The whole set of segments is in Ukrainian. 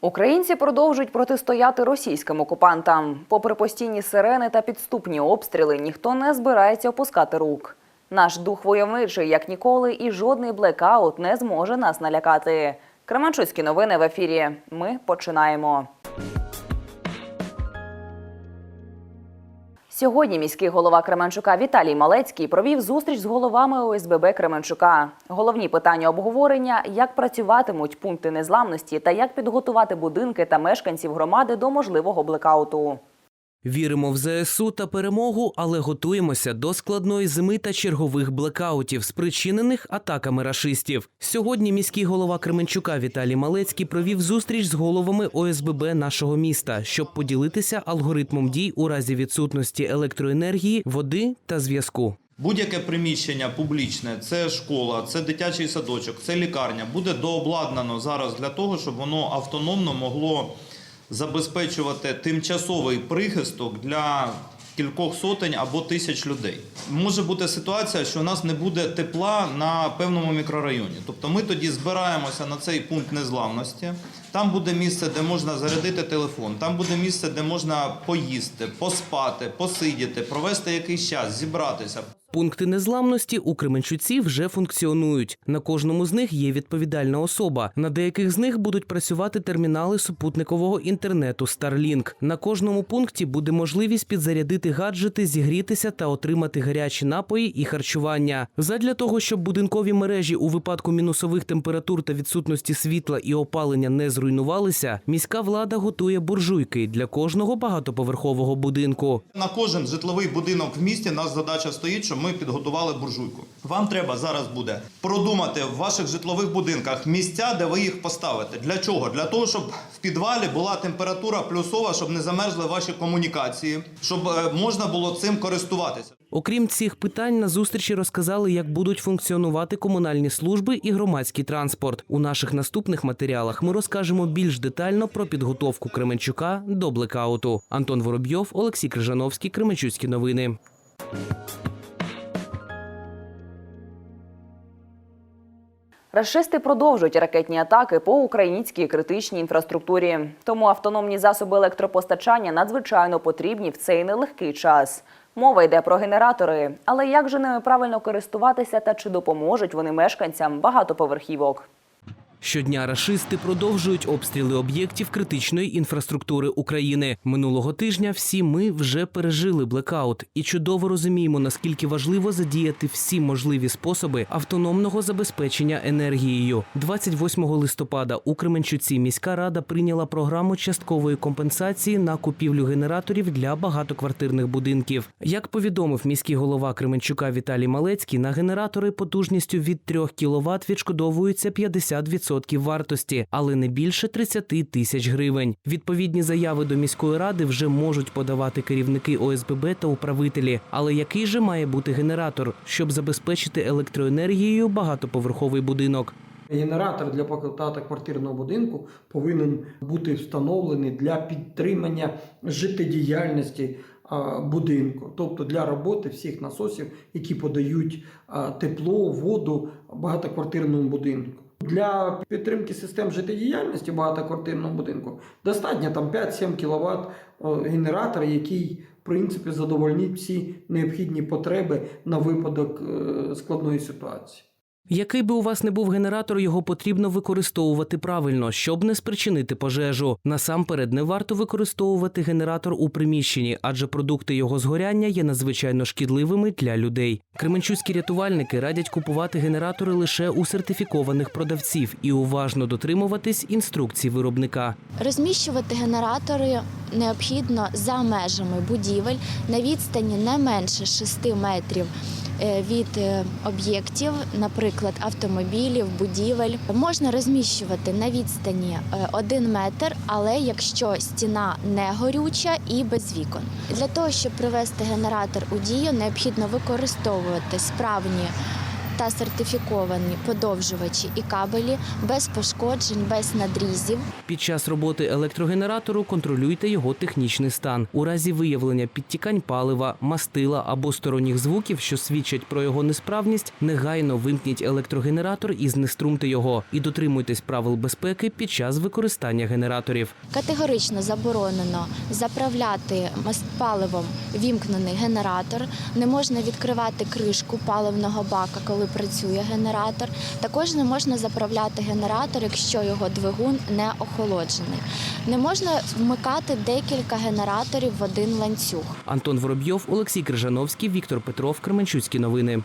Українці продовжують протистояти російським окупантам. Попри постійні сирени та підступні обстріли, ніхто не збирається опускати рук. Наш дух войовничий, як ніколи, і жодний блекаут не зможе нас налякати. Кременчуцькі новини в ефірі. Ми починаємо. Сьогодні міський голова Кременчука Віталій Малецький провів зустріч з головами ОСББ Кременчука. Головні питання обговорення: як працюватимуть пункти незламності та як підготувати будинки та мешканців громади до можливого блекауту. Віримо в ЗСУ та перемогу, але готуємося до складної зими та чергових блекаутів, спричинених атаками рашистів. Сьогодні міський голова Кременчука Віталій Малецький провів зустріч з головами ОСББ нашого міста, щоб поділитися алгоритмом дій у разі відсутності електроенергії, води та зв'язку. Будь-яке приміщення публічне, це школа, це дитячий садочок, це лікарня, буде дообладнано зараз для того, щоб воно автономно могло забезпечувати тимчасовий прихисток для кількох сотень або тисяч людей. Може бути ситуація, що у нас не буде тепла на певному мікрорайоні. Тобто ми тоді збираємося на цей пункт незламності. Там буде місце, де можна зарядити телефон, там буде місце, де можна поїсти, поспати, посидіти, провести якийсь час, зібратися. Пункти незламності у Кременчуці вже функціонують. На кожному з них є відповідальна особа. На деяких з них будуть працювати термінали супутникового інтернету Starlink. На кожному пункті буде можливість підзарядити гаджети, зігрітися та отримати гарячі напої і харчування. Задля того, щоб будинкові мережі у випадку мінусових температур та відсутності світла і опалення не зруйнувалися, міська влада готує буржуйки для кожного багатоповерхового будинку. На кожен житловий будинок в місті нас задача стоїть, щоб ми підготували буржуйку. Вам треба зараз буде продумати в ваших житлових будинках місця, де ви їх поставите. Для чого? Для того, щоб в підвалі була температура плюсова, щоб не замерзли ваші комунікації, щоб е, можна було цим користуватися. Окрім цих питань, на зустрічі розказали, як будуть функціонувати комунальні служби і громадський транспорт. У наших наступних матеріалах ми розкажемо більш детально про підготовку Кременчука до блекауту. Антон Воробйов, Олексій Крижановський, Кременчуцькі новини. Рашисти продовжують ракетні атаки по українській критичній інфраструктурі. Тому автономні засоби електропостачання надзвичайно потрібні в цей нелегкий час. Мова йде про генератори, але як же ними правильно користуватися та чи допоможуть вони мешканцям багатоповерхівок? Щодня рашисти продовжують обстріли об'єктів критичної інфраструктури України. Минулого тижня всі ми вже пережили блекаут і чудово розуміємо, наскільки важливо задіяти всі можливі способи автономного забезпечення енергією. 28 листопада у Кременчуці міська рада прийняла програму часткової компенсації на купівлю генераторів для багатоквартирних будинків. Як повідомив міський голова Кременчука Віталій Малецький, на генератори потужністю від 3 кВт відшкодовується 50% вартості, але не більше 30 тисяч гривень. Відповідні заяви до міської ради вже можуть подавати керівники ОСББ та управителі. Але який же має бути генератор, щоб забезпечити електроенергією багатоповерховий будинок? Генератор для багатоквартирного будинку повинен бути встановлений для підтримання життєдіяльності будинку, тобто для роботи всіх насосів, які подають тепло, воду багатоквартирному будинку. Для підтримки систем життєдіяльності багатоквартирного будинку достатньо там 5-7 кВт генератора, який в принципі задовольнить всі необхідні потреби на випадок е, складної ситуації. Який би у вас не був генератор, його потрібно використовувати правильно, щоб не спричинити пожежу. Насамперед не варто використовувати генератор у приміщенні, адже продукти його згоряння є надзвичайно шкідливими для людей. Кременчуцькі рятувальники радять купувати генератори лише у сертифікованих продавців і уважно дотримуватись інструкцій виробника. Розміщувати генератори необхідно за межами будівель на відстані не менше 6 метрів від е, об'єктів, наприклад, автомобілів, будівель. Можна розміщувати на відстані 1 метр, але якщо стіна не горюча і без вікон. Для того, щоб привести генератор у дію, необхідно використовувати справні та сертифіковані подовжувачі і кабелі без пошкоджень, без надрізів. Під час роботи електрогенератору контролюйте його технічний стан. У разі виявлення підтікань палива, мастила або сторонніх звуків, що свідчать про його несправність, негайно вимкніть електрогенератор і знеструмте його. І дотримуйтесь правил безпеки під час використання генераторів. Категорично заборонено заправляти паливом вімкнений генератор. Не можна відкривати кришку паливного бака, коли працює генератор. Також не можна заправляти генератор, якщо його двигун не охолоджений. Не можна вмикати декілька генераторів в один ланцюг. Антон Воробйов, Олексій Крижановський, Віктор Петров, Кременчуцькі новини.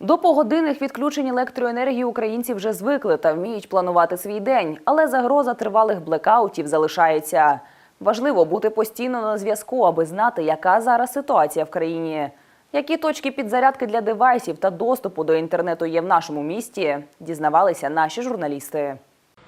До погодинних відключень електроенергії українці вже звикли та вміють планувати свій день, але загроза тривалих блекаутів залишається. Важливо бути постійно на зв'язку, аби знати, яка зараз ситуація в країні. Які точки підзарядки для девайсів та доступу до інтернету є в нашому місті, дізнавалися наші журналісти.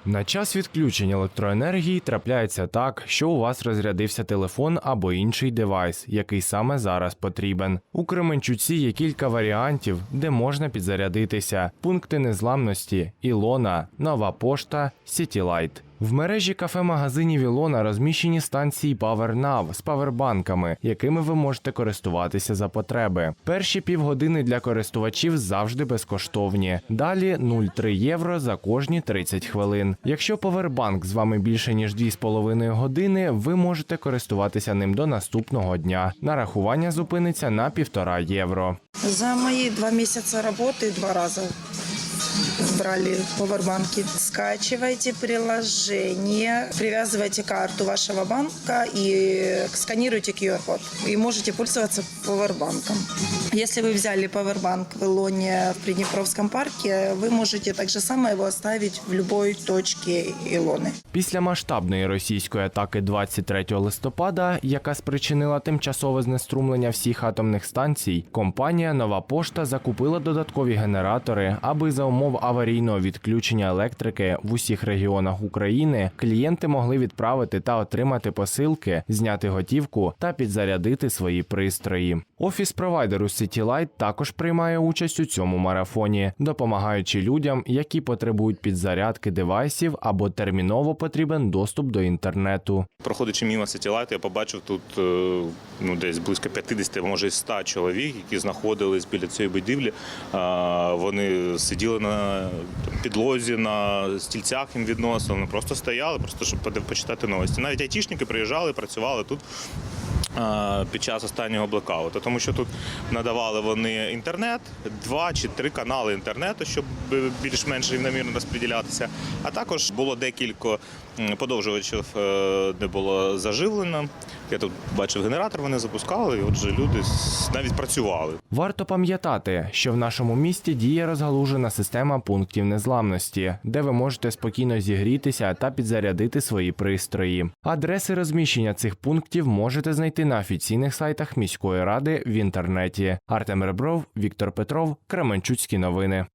На час відключення електроенергії трапляється так, що у вас розрядився телефон або інший девайс, який саме зараз потрібен. У Кременчуці є кілька варіантів, де можна підзарядитися: пункти незламності, Ілона, Нова пошта, Сітілайт. В мережі кафе-магазинів Ілона розміщені станції PowerNav з павербанками, якими ви можете користуватися за потреби. Перші півгодини для користувачів завжди безкоштовні. Далі 0,3 євро за кожні 30 хвилин. Якщо павербанк з вами більше ніж 2,5 години, ви можете користуватися ним до наступного дня. Нарахування зупиниться на 1,5 євро. За мои два месяца работы два раза брали пауэрбанки. Скачивайте приложение, привязывайте карту вашего банка и сканируйте QR-код. И можете пользоваться пауэрбанком. Если вы взяли пауэрбанк в Илоне в Приднепровском парке, вы можете так же само его оставить в любой точке Илоны. Після масштабної російської атаки 23 листопада, яка спричинила тимчасове знеструмлення всіх атомних станцій, компанія Нова Пошта закупила додаткові генератори, аби за умов аварійного відключення електрики в усіх регіонах України клієнти могли відправити та отримати посилки, зняти готівку та підзарядити свої пристрої. Офіс провайдеру CityLight також приймає участь у цьому марафоні, допомагаючи людям, які потребують підзарядки девайсів або терміново потрібен доступ до інтернету. Проходячи мимо Сітілайт, я побачив тут е, ну, десь близько 50, може й 100 чоловік, які знаходились біля цієї будівлі. Вони сиділи на підлозі, на стільцях їм відносили, вони просто стояли, просто щоб почитати новості. Навіть айтішники приїжджали, працювали тут. А, Під час останнього блекауту, тому що тут надавали вони інтернет, два чи три канали інтернету, щоб е, більш-менш рівномірно розподілятися. А також було декілька подовжувачів, е, де було заживлено. Я тут бачив генератор, вони запускали, і отже, люди навіть працювали. Варто пам'ятати, що в нашому місті діє розгалужена система пунктів незламності, де ви можете спокійно зігрітися та підзарядити свої пристрої. Адреси розміщення цих пунктів можете знайти на офіційних сайтах міської ради в інтернеті. Артем Ребров, Віктор Петров, Кременчуцькі новини.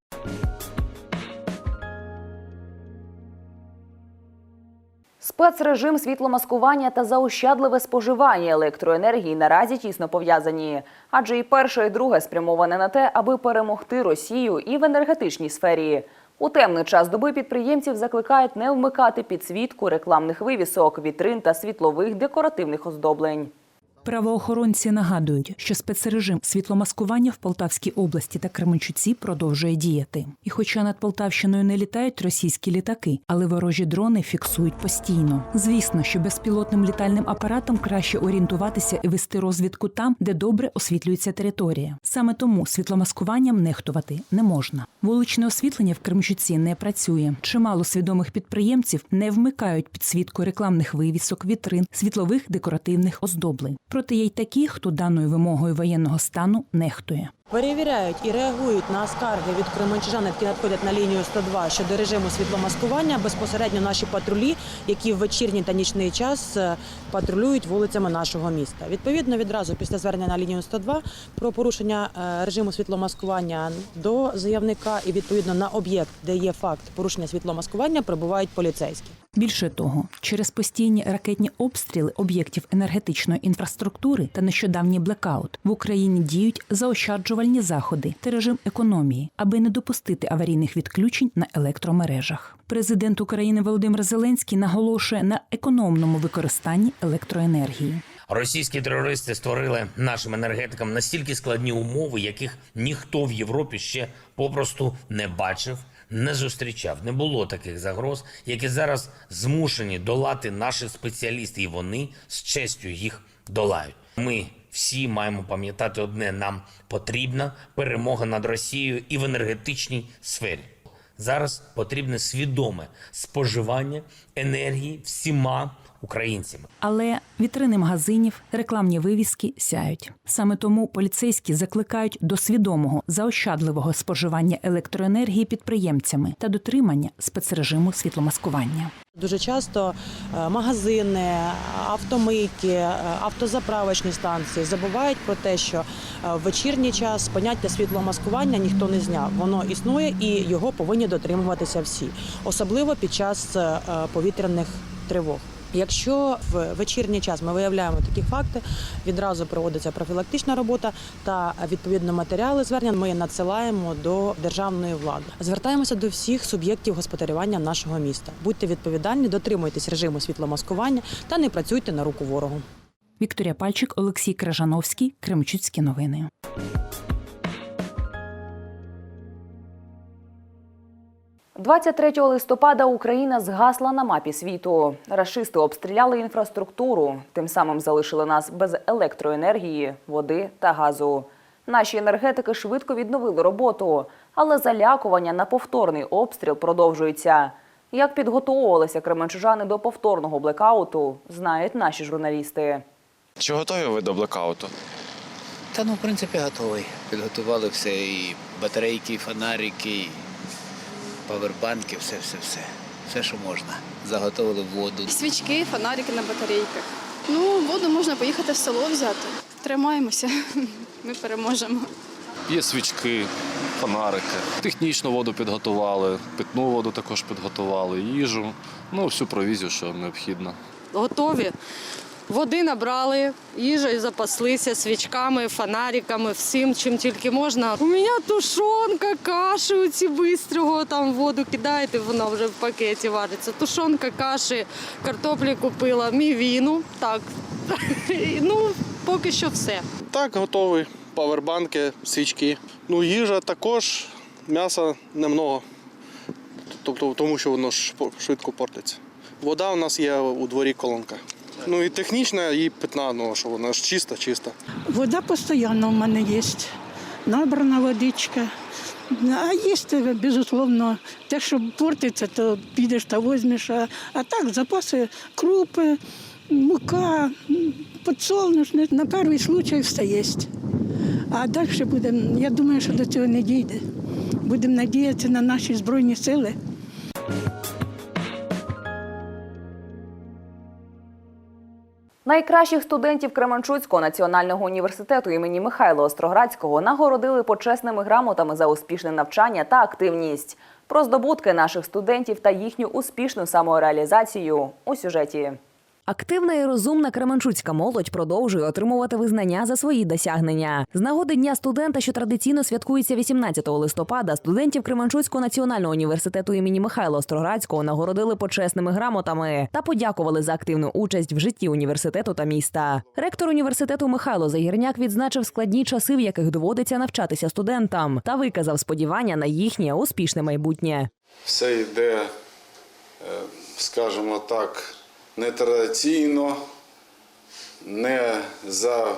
Спецрежим світломаскування та заощадливе споживання електроенергії наразі тісно пов'язані, адже і перше, і друге спрямоване на те, аби перемогти Росію і в енергетичній сфері. У темний час доби підприємців закликають не вмикати підсвітку рекламних вивісок, вітрин та світлових декоративних оздоблень. Правоохоронці нагадують, що спецрежим світломаскування в Полтавській області та Кременчуці продовжує діяти. І хоча над Полтавщиною не літають російські літаки, але ворожі дрони фіксують постійно. Звісно, що безпілотним літальним апаратам краще орієнтуватися і вести розвідку там, де добре освітлюється територія. Саме тому світломаскуванням нехтувати не можна. Вуличне освітлення в Кременчуці не працює. Чимало свідомих підприємців не вмикають підсвітку рекламних вивісок, вітрин, світлових декоративних оздоблень. Проте є й такі, хто даною вимогою воєнного стану нехтує. Перевіряють і реагують на скарги від кременчужан, які надходять на лінію 102 щодо режиму світломаскування. Безпосередньо наші патрулі, які в вечірній та нічний час е, патрулюють вулицями нашого міста. Відповідно, відразу після звернення на лінію 102 про порушення е, режиму світломаскування до заявника і відповідно на об'єкт, де є факт порушення світломаскування, прибувають поліцейські. Більше того, через постійні ракетні обстріли об'єктів енергетичної інфраструктури та нещодавній блекаут в Україні діють заощаджувальні заходи та режим економії, аби не допустити аварійних відключень на електромережах. Президент України Володимир Зеленський наголошує на економному використанні електроенергії. Російські терористи створили нашим енергетикам настільки складні умови, яких ніхто в Європі ще попросту не бачив, не зустрічав. Не було таких загроз, які зараз змушені долати наші спеціалісти, і вони з честю їх долають. Ми всі маємо пам'ятати одне: нам потрібна перемога над Росією і в енергетичній сфері. Зараз потрібне свідоме споживання енергії всіма українцями. Але вітрини магазинів, рекламні вивіски сяють. Саме тому поліцейські закликають до свідомого заощадливого споживання електроенергії підприємцями та дотримання спецрежиму світломаскування. Дуже часто е, магазини, автомийки, е, автозаправочні станції забувають про те, що е, в вечірній час поняття світломаскування ніхто не зняв. Воно існує і його повинні дотримуватися всі, особливо під час повітряних тривог. Якщо в вечірній час ми виявляємо такі факти, відразу проводиться профілактична робота та відповідно матеріали звернень ми надсилаємо до державної влади. Звертаємося до всіх суб'єктів господарювання нашого міста. Будьте відповідальні, дотримуйтесь режиму світломаскування та не працюйте на руку ворогу. Вікторія Пальчик, Олексій Кражановський, Кремчуцькі новини. – 23 листопада Україна згасла на мапі світу. Рашисти обстріляли інфраструктуру, тим самим залишили нас без електроенергії, води та газу. Наші енергетики швидко відновили роботу, але залякування на повторний обстріл продовжується. Як підготовувалися кременчужани до повторного блекауту, знають наші журналісти. Чи готові ви до блекауту? Та ну, в принципі, готовий. Підготували все, і батарейки, і фонарики, павербанки, все, все, все. Все, що можна. Заготовили воду. Свічки, фонарики на батарейках. Ну, воду можна поїхати в село взяти. Тримаємося, ми переможемо. Є свічки, фонарики. Технічну воду підготували, питну воду також підготували, їжу, ну всю провізію, що необхідно. готові. Води набрали, їжею запаслися, свічками, фонариками, всім, чим тільки можна. У мене тушонка, каші оці бистрого, там воду кидаєте, вона вже в пакеті вариться. Тушонка, каші, картоплі купила, мівіну. Так, ну, поки що все. Так, готовий. Павербанки, свічки. Ну, їжа також, м'яса немного. Тобто, тому що воно швидко портиться. Вода у нас є у дворі колонка. Ну і технічна, і питна, ну що вона ж чиста, чиста. Вода постійно в мене є. Набрана водичка. А їсти, безусловно, те, що портиться, то підеш та візьмеш. А, а так, запаси крупи, мука, подсолнечник, на перший случай все є. А далі будемо, я думаю, що до цього не дійде. Будемо надіятися на наші Збройні сили. Найкращих студентів Кременчуцького національного університету імені Михайла Остроградського нагородили почесними грамотами за успішне навчання та активність. Про здобутки наших студентів та їхню успішну самореалізацію у сюжеті. Активна і розумна кременчуцька молодь продовжує отримувати визнання за свої досягнення. З нагоди Дня студента, що традиційно святкується 18 листопада, студентів Кременчуцького національного університету імені Михайла Остроградського нагородили почесними грамотами та подякували за активну участь в житті університету та міста. Ректор університету Михайло Загірняк відзначив складні часи, в яких доводиться навчатися студентам, та виказав сподівання на їхнє успішне майбутнє. все йде, е, скажімо так, нетрадиційно, не за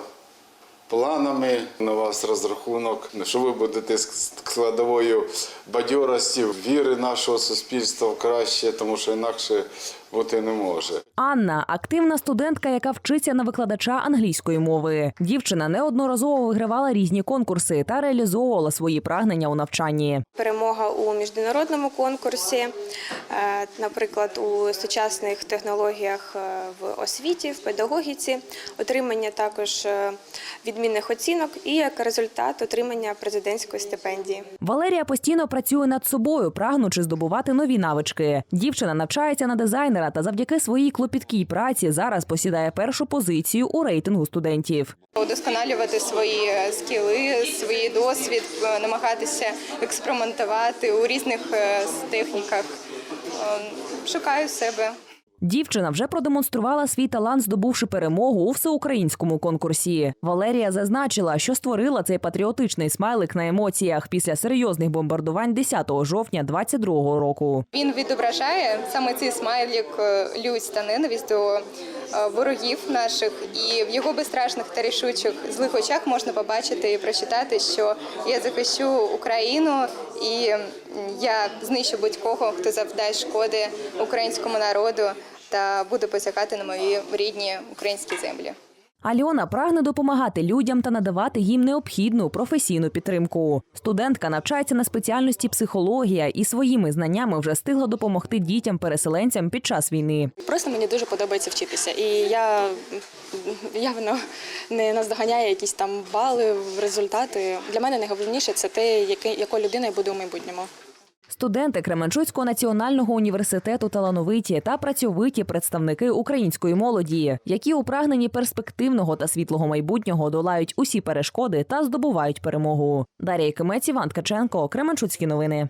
планами на вас розрахунок, що ви будете складовою бадьорості, віри нашого суспільства в краще, тому що інакше бути не може. Анна активна студентка, яка вчиться на викладача англійської мови. Дівчина неодноразово вигравала різні конкурси та реалізовувала свої прагнення у навчанні. Перемога у міжнародному конкурсі, е, наприклад, у сучасних технологіях е, в освіті, в педагогіці, отримання також е, відмінних оцінок і як результат отримання президентської стипендії. Валерія постійно працює над собою, прагнучи здобувати нові навички. Дівчина навчається на дизайнера та завдяки своїй клопіткій праці зараз посідає першу позицію у рейтингу студентів. Удосконалювати свої скіли, свій досвід, намагатися експериментувати у різних е, техніках. Е, Шукаю себе. Дівчина вже продемонструвала свій талант, здобувши перемогу у всеукраїнському конкурсі. Валерія зазначила, що створила цей патріотичний смайлик на емоціях після серйозних бомбардувань 10 жовтня 22 року. Він відображає саме цей смайлік людь та ненависть до е, ворогів наших, і в його безстрашних та рішучих злих очах можна побачити і прочитати, що я захищу Україну і я знищу будь-кого, хто завдає шкоди українському народу та буде посягати на мої рідні українські землі. Альона прагне допомагати людям та надавати їм необхідну професійну підтримку. Студентка навчається на спеціальності психологія і своїми знаннями вже встигла допомогти дітям-переселенцям під час війни. Просто мені дуже подобається вчитися, і я явно не наздоганяю якісь там бали, результати. Для мене найголовніше це те, якою людиною буду у майбутньому. Студенти Кременчуцького національного університету талановиті та працьовиті представники української молоді, які у прагненні перспективного та світлого майбутнього долають усі перешкоди та здобувають перемогу. Дар'я Кимець, Іван Ткаченко, Кременчуцькі новини.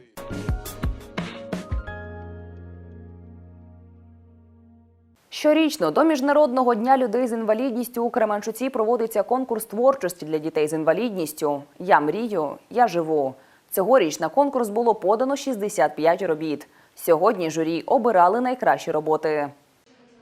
Щорічно до Міжнародного дня людей з інвалідністю у Кременчуці проводиться конкурс творчості для дітей з інвалідністю. Я мрію, я живу. Цьогоріч на конкурс було подано 65 робіт. Сьогодні журі обирали найкращі роботи.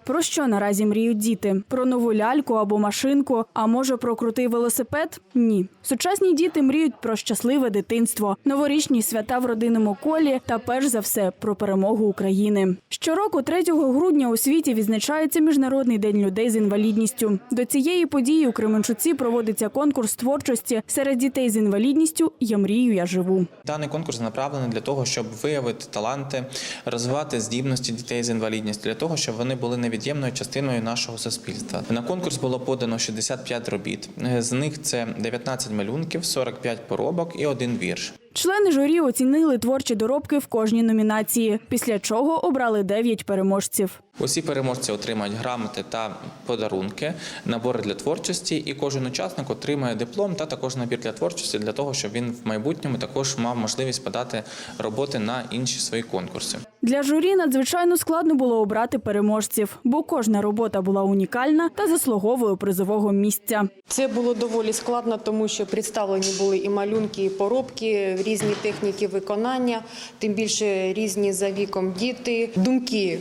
Про що наразі мріють діти? Про нову ляльку або машинку, а може про крутий велосипед? Ні. Сучасні діти мріють про щасливе дитинство, новорічні свята в родинному колі та перш за все про перемогу України. Щороку, 3 грудня у світі відзначається Міжнародний день людей з інвалідністю. До цієї події у Кременчуці проводиться конкурс творчості серед дітей з інвалідністю Я мрію, я живу. Даний конкурс направлений для того, щоб виявити таланти, розвивати здібності дітей з інвалідністю, для того, щоб вони були невід'ємною частиною нашого суспільства. На конкурс було подано 65 робіт. З них це 19 малюнків, 45 поробок і один вірш. Члени журі оцінили творчі доробки в кожній номінації, після чого обрали 9 переможців. Усі переможці отримають грамоти та подарунки, набори для творчості, і кожен учасник отримає диплом та також набір для творчості для того, щоб він в майбутньому також мав можливість подати роботи на інші свої конкурси. Для журі надзвичайно складно було обрати переможців, бо кожна робота була унікальна та заслуговує призового місця. Це було доволі складно, тому що представлені були і малюнки, і поробки, різні техніки виконання, тим більше різні за віком діти. Думки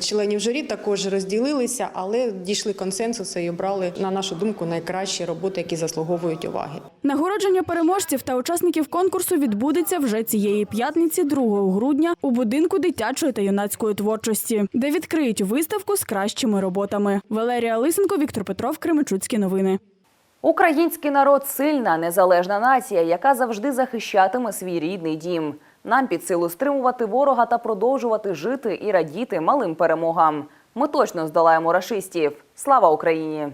членів журі також розділилися, але дійшли консенсусу і обрали, на нашу думку, найкращі роботи, які заслуговують уваги. Нагородження переможців та учасників конкурсу відбудеться вже цієї п'ятниці, 2 грудня, у будинку дитячої та юнацької творчості, де відкриють виставку з кращими роботами. Валерія Лисенко, Віктор Петров, Кременчуцькі новини. Український народ сильна, незалежна нація, яка завжди захищатиме свій рідний дім. Нам під силу стримувати ворога та продовжувати жити і радіти малим перемогам. Ми точно здолаємо рашистів. Слава Україні!